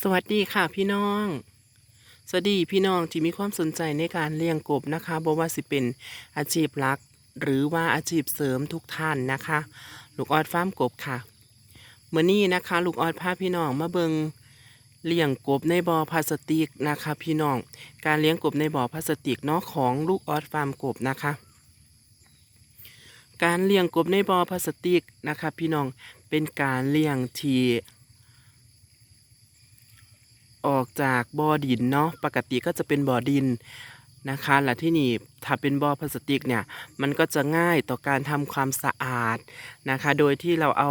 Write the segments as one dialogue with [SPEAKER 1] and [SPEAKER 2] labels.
[SPEAKER 1] สวัสดีค่ะพี่น้อง สวัสดีพี่น้องที่มีความสนใจในการเลี้ยงกบนะคะบ่ว่าสิเป็นอาชีพหลัก หรือว่าอาชีพเสริมทุกท่านนะคะ ลูกออดฟาร์มกบค่ะเมื่อนี้นะคะ ลูกออดพาพี่น้องมาเบิงเลี้ยงกบในบ่อพลาสติกนะคะ พี่น้อง การเลี้ยงกบในบ่อพลาสติกเนาะของลูกออดฟาร์มกบนะคะ การเลี้ยงกบในบ่อพลาสติกนะคะ พี่น้องเป็นการเลี้ยงที่ ออกจากบ่อดินเนาะปกติก็จะเป็นบ่อดินนะคะและที่นี่ถ้าเป็นบ่อพลาสติกเนี่ยมันก็จะง่ายต่อการทำความสะอาดนะคะ โดยที่เราเอา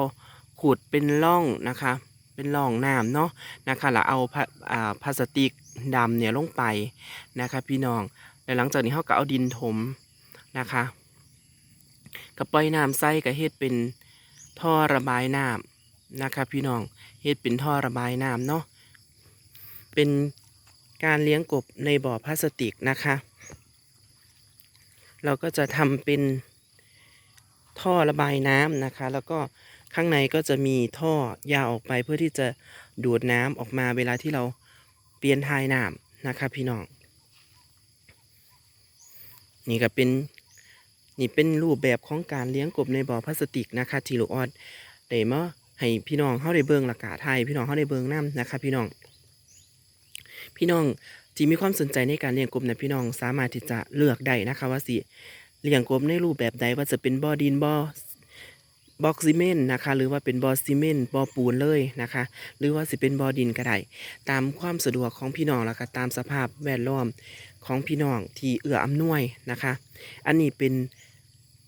[SPEAKER 1] ขุดเป็นร่องนะคะ เป็นร่องน้ำเนาะนะคะแล้วเอาพลาสติกดำเนี่ยลงไปนะคะ พี่น้องแล้วหลังจากนี้เขาก็เอาดินถมนะคะก็ปล่อยน้ำใส่ก็เฮ็ดเป็นท่อระบายน้ำนะคะ พี่น้องเฮ็ดเป็นท่อระบายน้ำเนาะ เป็นการเลี้ยงกบในบ่อพลาสติกนะคะ เราก็จะทำเป็นท่อระบายน้ำนะคะ แล้วก็ข้างในก็จะมีท่อยาวออกไปเพื่อที่จะดูดน้ำออกมาเวลาที่เราเปลี่ยนทายน้ำนะคะพี่น้อง นี่ก็เป็นนี่เป็นรูปแบบของการเลี้ยงกบในบ่อพลาสติกนะคะทีลูออดได้มาให้พี่น้องเข้าได้เบิ่งหลักกาไทยพี่น้องเข้าได้เบิ่งน้ำนะคะพี่น้อง พี่น้องที่มีความสนใจในการเลี้ยงกบนะพี่น้องสามารถที่จะเลือกได้นะคะ ว่าสิเลี้ยงกบในรูปแบบใดว่าจะเป็นบ่อดินบ่อบ็อกซิเมนนะคะหรือว่าเป็นบ่อซีเมนบ่อปูนเลยนะคะ หรือว่าสิเป็นบ่อดินก็ได้ตามความสะดวกของพี่น้องแล้วก็ตามสภาพแวดล้อมของพี่น้องที่เอื้ออำนวยนะคะ อันนี้เป็น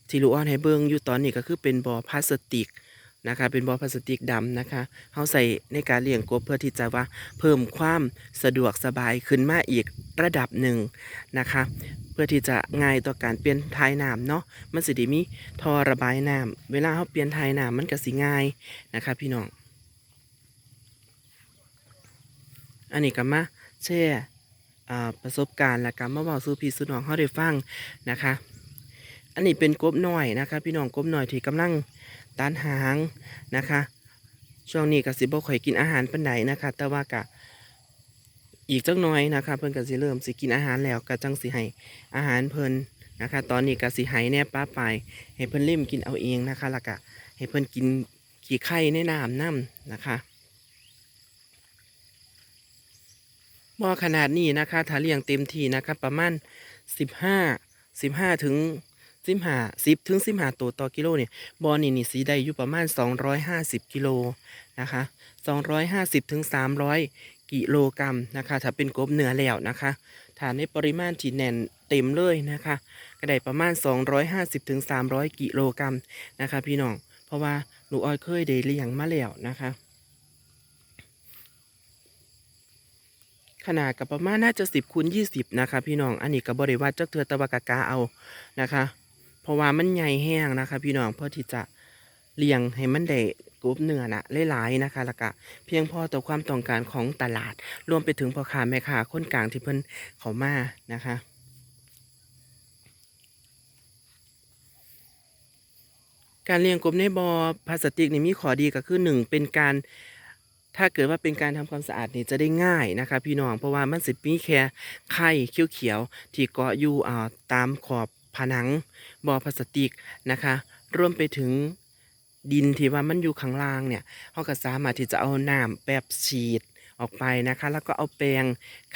[SPEAKER 1] ที่ลูกอ้อนให้เบิ่งอยู่ตอนนี้ก็คือเป็นบ่อพลาสติก นะคะ เป็นบ่อพลาสติกดำนะคะเขาใส่ในการเลี้ยงกบเพื่อที่จะว่าเพิ่มความสะดวกสบายขึ้นมาอีกระดับหนึ่งนะคะ เพื่อที่จะง่ายต่อการเปลี่ยนทายน้ำเนาะมันสิด้มีท่อระบายน้ำเวลาเขาเปลี่ยนทายน้ำมันก็สิง่ายนะคะ พี่น้องอันนี้ก็มาแชร์อ่ประสบการณ์และก็มาบอกสู่พี่สู่น้องเขาได้ฟังนะคะ อันนี้เป็นกบหน้อยนะคะ พี่น้องกบหน้อยที่กำลัง ตานหางนะคะ ช่วงนี้ก็สิบ่ค่อยกินอาหารปานใดนะคะ แต่ว่ากะอีกจักหน่อยนะคะ เพิ่นก็สิเริ่มสิกินอาหารแล้วก็จังสิให้อาหารเพิ่นนะคะ ตอนนี้ก็สิให้แนบป้าไปให้เพิ่นเล่มกินเอาเองนะคะแล้วก็ให้เพิ่นกินขี้ไข่ในน้ำน้ำนะคะบ่อขนาดนี้นะคะ ถ้าเลี้ยงเต็มที่นะคะ ประมาณสิบห้าสิบห้าถึง สิบห้าสิบถึงสิบห้าตัวต่อกิโลเนี่ยบอนี่นี่สีได้อยู่ประมาณ250กิโลนะคะ250ถึง300กิโลกรัมนะคะ ถ้าเป็นกบเนื้อแล้วนะคะถ้าในปริมาณที่แน่นเต็มเลยนะคะก็ได้ประมาณ 250ถึง300กิโลกรัมนะคะ พี่น้อง เพราะว่าหนูอ้อยเคยได้เลี้ยงมาแล้วนะคะ ขนาดกับประมาณน่าจะ 10คูณ20 นะคะ พี่น้อง อันนี้กับบริวัตจักเทือตะวากากาเอานะคะ เพราะว่ามันใหญ่แห้งนะคะ พี่น้องเพื่อที่จะเลี้ยงให้มันได้กรุบเนื้อนะหลายๆนะคะแล้วก็เพียงพอต่อความต้องการของตลาด รวมไปถึงพ่อค้าแม่ค้าคนกลางที่เพิ่นเขามานะคะการเลี้ยงกบในบ่อพลาสติกนี่มีข้อดีก็คือหนึ่งเป็นการถ้าเกิดว่าเป็นการทำความสะอาดนี่จะได้ง่ายนะคะ พี่น้องเพราะว่ามันสิมีแค่ไข่เขียวๆที่เกาะอยู่อ่าตามขอบ ผนังบ่อพลาสติกนะคะรวมไปถึงดินที่ว่ามันอยู่ข้างล่างเนี่ยเขาก็สามารถที่จะเอาน้ำแบบฉีดออกไปนะคะ แล้วก็เอาแปรง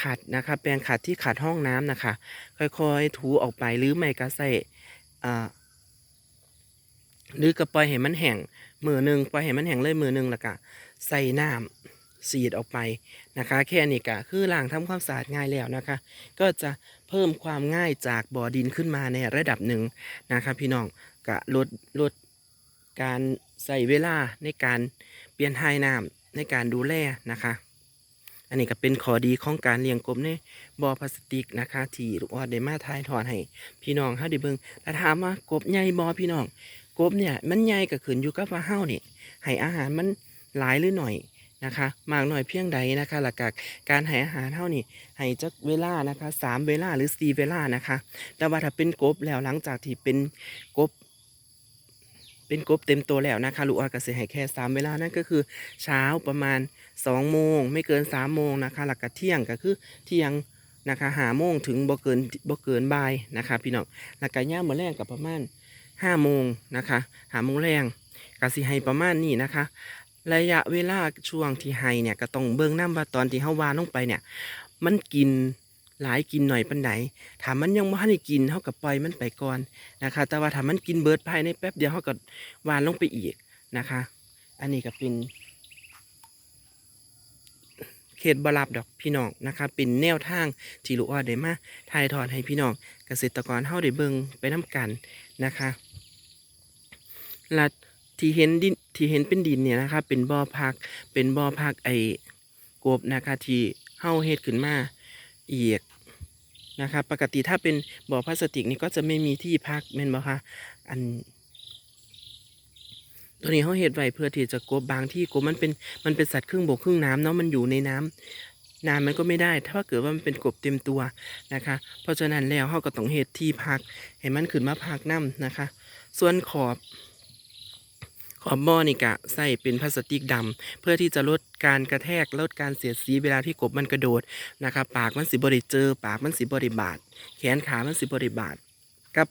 [SPEAKER 1] ขัดนะคะ แปรงขัดที่ขัดห้องน้ำนะคะ ค่อยๆ ถูออกไปหรือไม่ก็ใส่หรือก็ปล่อยให้มันแห้งมือหนึ่งปล่อยให้มันแห้งเลยมือหนึ่งแล้วก็ใส่น้ำ สีดออกไปนะคะ แค่นี้ก็คือล้างทำความสะอาดง่ายแล้วนะคะ ก็จะเพิ่มความง่ายจากบ่อดินขึ้นมาในระดับหนึ่งนะคะพี่น้องก็ลดลดการใส่เวลาในการเปลี่ยนทายน้ำในการดูแลนะคะ อันนี้ก็เป็นข้อดีของการเลี้ยงกบในบ่อพลาสติกนะคะที่ลูกออดได้มาทายถอนให้พี่น้องเฮาได้เบิ่งแล้วถามว่ากบใหญ่บ่พี่น้องกบเนี่ยมันใหญ่ก็ขึ้นอยู่กับว่าเฮานี่ให้อาหารมันหลายหรือหน่อย นะคะมากหน่อยเพียงใดนะคะหลักการการให้อาหารเท่านี่ให้จักเวลานะคะสามเวลาหรือสี่เวลานะคะ แต่ว่าถ้าเป็นกบแล้วหลังจากที่เป็นกบ เป็นกบเต็มตัวแล้วนะคะลูกออดก็สิให้แค่สามเวลานั่นก็คือ เช้าประมาณ2โมงไม่เกิน3โมงนะคะ หลักกะเที่ยงก็คือเที่ยงนะคะหาโมงถึงบ่เกินบ่เกินบ่ายนะคะ พี่น้องหลักกะย่ามมื้อแรงกับประมาณ5โมงนะคะหาโมงแรงก็สิให้ประมาณนี้นะคะ ระยะเวลาช่วงที่ให้เนี่ยก็ต้องเบิ่งน้ำว่าตอนที่เฮาวานลงไปเนี่ย มันกินหลายกินหน่อยปันไหนถามมันยังไม่ได้กินเท่ากับปล่อยมันไปก่อนนะคะ แต่ว่าถามมันกินเบิดภายในแป๊บเดียวเท่ากับวานลงไปอีกนะคะ อันนี้ก็เป็น เขตบรับดอกพี่น้องนะคะ เป็นแนวทางที่ลูกอ้อได้มาถ่ายทอดให้พี่น้องเกษตรกรเฮาได้เบิ่งไปน้กันนะคะและ ที่เห็นดินที่เห็นเป็นดินเนี่ยนะคะเป็นบ่อพัก เป็นบ่อพักไอ้กบนะคะที่เฮาเฮ็ดขึ้นมาอียกนะคะปกติถ้าเป็นบ่อพลาสติกนี่ก็จะไม่มีที่พักแม่นบ่คะอัน ตัวนี้เขาเฮ็ดไว้เพื่อที่จะกบบางที่กบมันเป็นมันเป็นสัตว์ครึ่งบกครึ่งน้ำเนาะมันอยู่ในน้ำน้ำมันก็ไม่ได้ ถ้าเกิดว่ามันเป็นกบเต็มตัวนะคะ เพราะฉะนั้นแล้วเขาก็ต้องเฮ็ดที่พักให้มันขึ้นมาพักน้ำนะคะ ส่วนขอบ ขอบบ่อนี่กะใส่เป็นพลาสติกดำเพื่อที่จะลดการกระแทกลดการเสียดสีเวลาที่กบมันกระโดดนะคะปากมันสิบริเจอ ปากมันสิบริบาดแขนขามันสิบริบาดกับ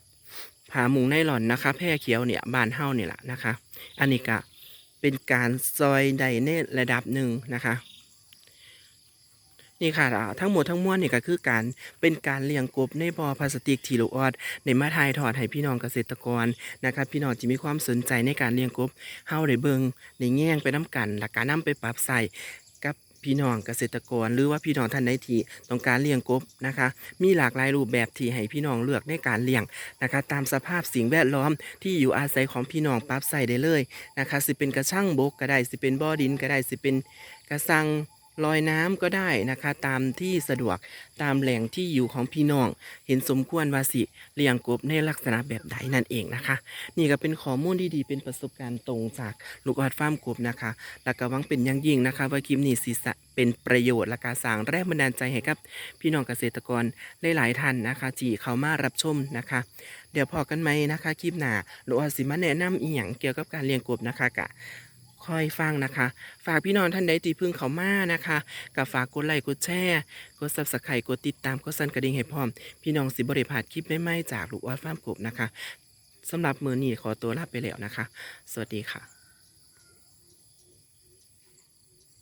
[SPEAKER 1] ผ่ามุงไนล่อนนะคะแพร่เขียวเนี่ยบานเห่าเนี่ยแหละนะคะ อันนี้กะเป็นการซอยใดในระดับหนึ่งนะคะ นี่ค่ะทั้งหมดทั้งมวลนี่ก็คือการเป็นการเลี้ยงกบในบ่อพลาสติกทีลูออดในมาทายทอดให้พี่น้องเกษตรกรนะครับพี่น้องที่มีความสนใจในการเลี้ยงกบเฮาได้เบิงในแง่งไปน้กันหลักการนํไปปรับใส่กับพี่น้องเกษตรกร หรือว่าพี่น้องท่านใดที่ต้องการเลี้ยงกบนะคะ มีหลากหลายรูปแบบที่ให้พี่น้องเลือกในการเลี้ยงนะคะ ตามสภาพสิ่งแวดล้อมที่อยู่อาศัยของพี่น้องปรับใส่ได้เลยนะคะ สิเป็นกระช่างบกก็ได้สิเป็นบ่อดินก็ได้สิเป็นกระสัง ลอยน้ำก็ได้นะคะ ตามที่สะดวกตามแหล่งที่อยู่ของพี่น้อง เห็นสมควรว่าสิเลี้ยงกบในลักษณะแบบใดนั่นเองนะคะ นี่ก็เป็นข้อมูลที่ดีเป็นประสบการณ์ตรงจากลูกออดฟาร์มกบนะคะ และก็หวังเป็นอย่างยิ่งนะคะ ว่าคลิปนี้สิสะเป็นประโยชน์และการสร้างแรงบันดาลใจให้กับพี่น้องเกษตรกรหลายๆท่านนะคะที่เขามารับชมนะคะ เดี๋ยวพอกันไหมนะคะคลิปหน้าลูกออดสิมาแนะนำอีหยังเกี่ยวกับการเลี้ยงกบนะคะกะ คอยฟังนะคะ ฝากพี่น้องท่านใดตีพึ่งเขามานะคะกับฝากกดไลค์กดแชร์กดซับสไครต์กดติดตามกดสั่นกระดิ่งให้พร้อม พี่น้องสิบริพาดคลิปไม่ไม่จากลูกออดฟ้ามกบนะคะสำหรับมือนี้ขอตัวลาไปแล้วนะคะ สวัสดีค่ะ